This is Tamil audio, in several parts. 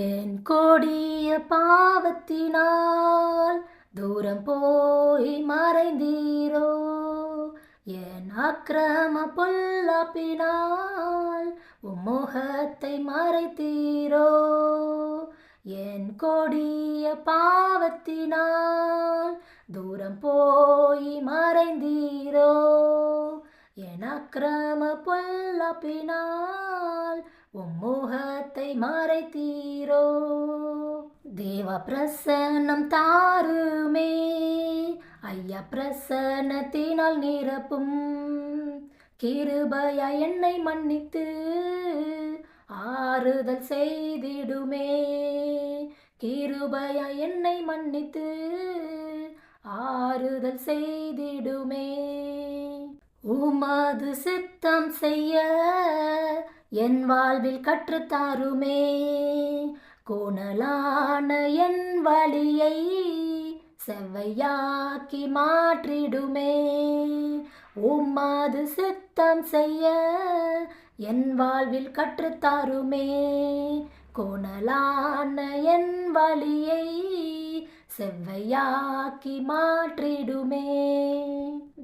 என் கொடிய பாவத்தினால் தூரம் போய் மறைந்தீரோ? என் அக்கிரம பொல்லாப்பினால் உம்முகத்தை மறைத்தீரோ? என் கொடிய பாவத்தினால் தூரம் போய் மறைந்தீரோ? என் அக்கிரம பொல்லாப்பினால் உம்மோகத்தை மறைத்தீரோ. தேவ பிரசன்னம் தாருமே. ஐயா பிரசன்னத்தினால் நிரப்பும். கிருபய என்னை மன்னித்து ஆறுதல் செய்திடுமே. கிருபய என்னை மன்னித்து ஆறுதல் செய்திடுமே. உமது சித்தம் செய்ய என் வாழ்வில் கற்றுத்தாருமே. கோணலான என் வழியை செவ்வையாக்கி மாற்றிடுமே. உம்மாது சித்தம் செய்ய என் வாழ்வில் கற்றுத்தாருமே. கோணலான என் வழியை செவ்வையாக்கி மாற்றிடுமே.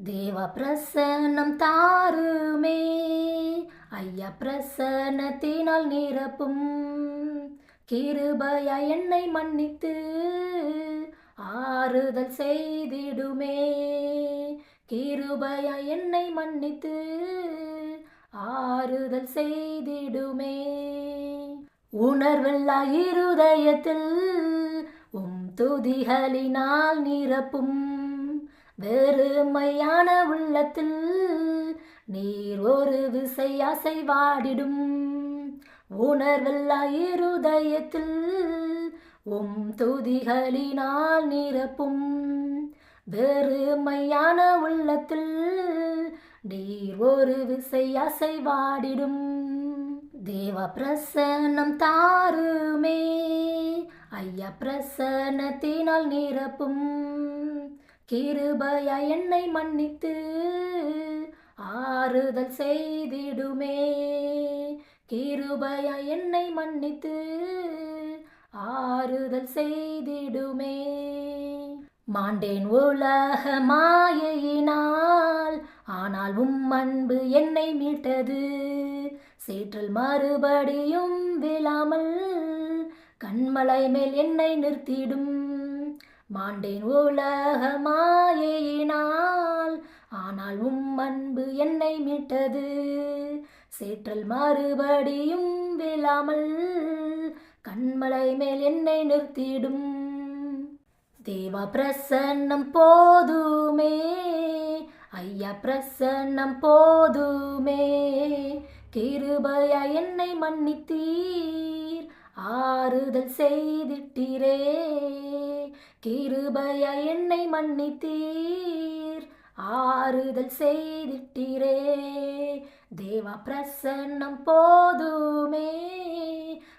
தேவ பிரசன்னம் தாருமே. ஐயா பிரசன்னத்தினால் நிரப்பும் கிருபையா என்னை மன்னித்து ஆறுதல் செய்திடுமே. கிருபையா என்னை மன்னித்து ஆறுதல் செய்திடுமே. உணர்வில்லா இருதயத்தில் உம் துதிகளினால் நிரப்பும் வெறுமையான உள்ளத்தில் நீர் ஒரு விசை அசைவாடிடும். உணர்வில்லா இருதயத்தில் உம் துதிகளினால் நிரப்பும். வெறுமையான உள்ளத்தில் நீர் ஒரு விசை அசைவாடிடும். தேவ பிரசன்னம் தாருமே ஐயா பிரசன்னத்தினால் நிரப்பும். கிருபையா என்னை மன்னித்து ஆறுதல் செய்திடுமே. கிருபையா என்னை மன்னித்து ஆறுதல் செய்திடுமே. மாண்டேன் உலக மாயையினால் ஆனால் உம் அன்பு என்னை மீட்டது. சேற்றில் மறுபடியும் விழாமல் கண்மலை மேல் என்னை நிறுத்திடும். மாண்டேன் உலக மாயையினால் அன்பு என்னை மீட்டது. சேற்றல் மறுபடியும் விழாமல் கண்மலை மேல் என்னை நிறுத்திடும். தேவா பிரசன்னம் போதுமே ஐயா பிரசன்னம் போதுமே. கிருபையா என்னை மன்னித்தீர் ஆறுதல் செய்திட்டீரே. கிருபையா என்னை மன்னித்தீர் ஆறுதல் செய்திட்டீரே. தேவா பிரசன்னம் போதுமே.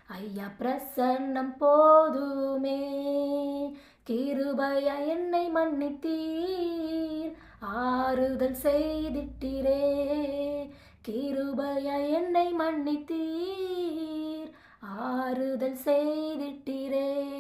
ஐயா பிரசன்னம் போதுமே. கிருபையா என்னை மன்னித்தீர். ஆறுதல் செய்திட்டீரே. கிருபையா என்னை மன்னித்தீர். ஆறுதல் செய்திட்டீரே.